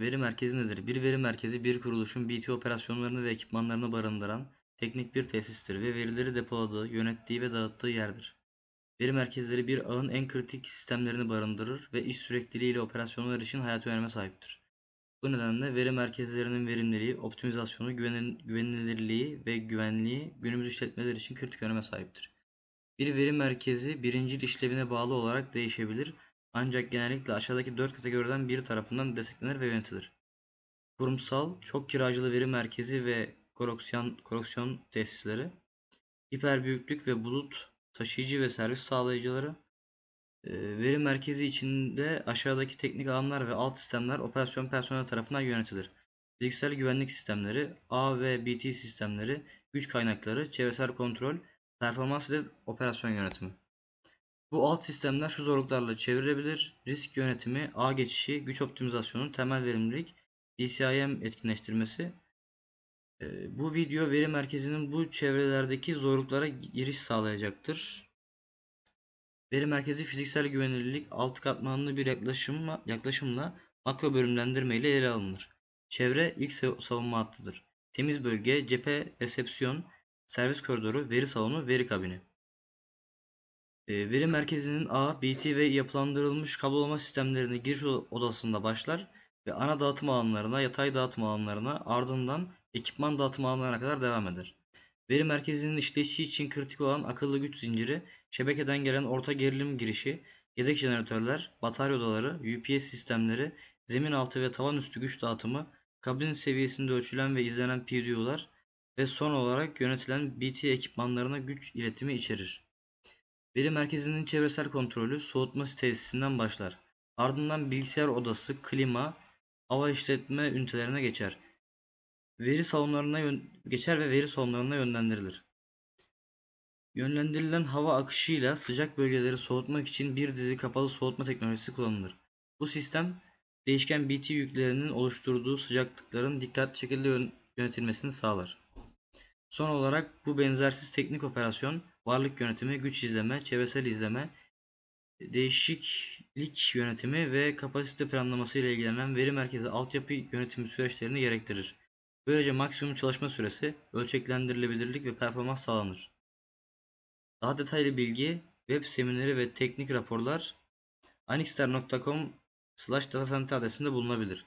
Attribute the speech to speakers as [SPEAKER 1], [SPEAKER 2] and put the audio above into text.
[SPEAKER 1] Veri merkezi nedir? Bir veri merkezi bir kuruluşun BT operasyonlarını ve ekipmanlarını barındıran teknik bir tesistir ve verileri depoladığı, yönettiği ve dağıttığı yerdir. Veri merkezleri bir ağın en kritik sistemlerini barındırır ve iş sürekliliği ile operasyonlar için hayati öneme sahiptir. Bu nedenle veri merkezlerinin verimliliği, optimizasyonu, güvenilirliği ve güvenliği günümüz işletmeler için kritik öneme sahiptir. Bir veri merkezi birincil işlevine bağlı olarak değişebilir ancak genellikle aşağıdaki dört kategoriden biri tarafından desteklenir ve yönetilir. Kurumsal, çok kiracılı veri merkezi ve koleksiyon, koleksiyon tesisleri, hiperbüyüklük ve bulut taşıyıcı ve servis sağlayıcıları, e, veri merkezi içinde aşağıdaki teknik alanlar ve alt sistemler operasyon personeli tarafından yönetilir. Fiziksel güvenlik sistemleri, A ve BT sistemleri, güç kaynakları, çevresel kontrol, performans ve operasyon yönetimi. Bu alt sistemler şu zorluklarla çevrilebilir. Risk yönetimi, ağ geçişi, güç optimizasyonu, temel verimlilik, DCIM etkinleştirmesi. Ee, Bu video veri merkezinin bu çevrelerdeki zorluklara giriş sağlayacaktır. Veri merkezi fiziksel güvenilirlik altı katmanlı bir yaklaşımla, yaklaşımla makro bölümlendirme ile ele alınır. Çevre ilk sav- savunma hattıdır. Temiz bölge, cephe, resepsiyon, servis koridoru, veri salonu, veri kabini. E, Veri merkezinin ağ, BT ve yapılandırılmış kablolama sistemlerine giriş odasında başlar ve ana dağıtım alanlarına, yatay dağıtım alanlarına, ardından ekipman dağıtım alanlarına kadar devam eder. Veri merkezinin işleyişi için kritik olan akıllı güç zinciri, şebekeden gelen orta gerilim girişi, yedek jeneratörler, batarya odaları, UPS sistemleri, zemin altı ve tavan üstü güç dağıtımı, kabin seviyesinde ölçülen ve izlenen PDU'lar ve son olarak yönetilen BT ekipmanlarına güç iletimi içerir. Veri merkezinin çevresel kontrolü soğutma tesisinden başlar. Ardından bilgisayar odası, klima, hava işletme ünitelerine geçer. Veri salonlarına geçer ve veri salonlarına yönlendirilir. Yönlendirilen hava akışıyla sıcak bölgeleri soğutmak için bir dizi kapalı soğutma teknolojisi kullanılır. Bu sistem değişken BT yüklerinin oluşturduğu sıcaklıkların dikkatli şekilde yön- yönetilmesini sağlar. Son olarak bu benzersiz teknik operasyon, varlık yönetimi, güç izleme, çevresel izleme, değişiklik yönetimi ve kapasite planlaması ile ilgilenen veri merkezi altyapı yönetimi süreçlerini gerektirir. Böylece maksimum çalışma süresi, ölçeklendirilebilirlik ve performans sağlanır. Daha detaylı bilgi, web semineri ve teknik raporlar anixter.com slash datacenter adresinde bulunabilir.